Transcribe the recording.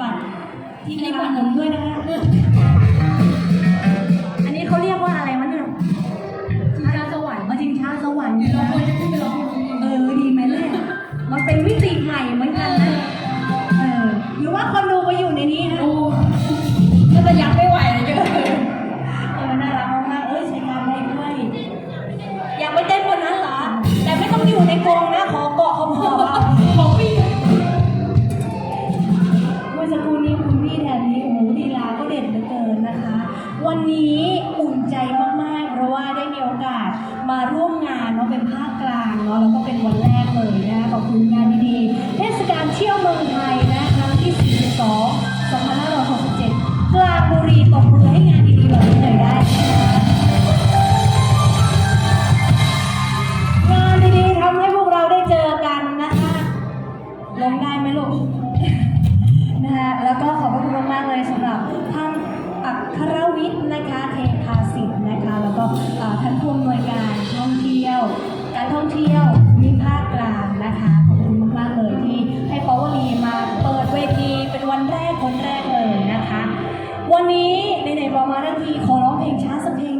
บัตรที่มีบัตรหมุนด้วยนะคะอันนี้เขาเรียกว่าอะไรวะเนี่ยชิงช้าสวรรค์มาจริงช้าสวรรค์เราควรจะขึ้นไปร้องเพลงเออดีไหมเนี่ยมันเป็นมิติใหม่เหมือนกันนะเออหรือว่าคนดูไปอยู่ในนี้นะโอ้ก็จะยักไม่ไหวเลยเยอะเลยเออน่ารักมากๆเอ้ยใช้งานได้ด้วยอยากไปเต้นบนนั้นเหรอแต่ไม่ต้องอยู่ในกรงนะ เพราะว่าได้มีโอกาสมาร่วมงานเนาะเป็นภาคกลางเนาะแล้วก็เป็นวันแรกเลยนะขอบคุณงานดีๆเทศกาลเที่ยวเมืองไทยนะครั้งที่ 42 2567 กลางบุรีตบมือให้งานดีๆแบบนี้หน่อยได้ ประมาณนาทีขอร้องเพลงช้าสักเพลง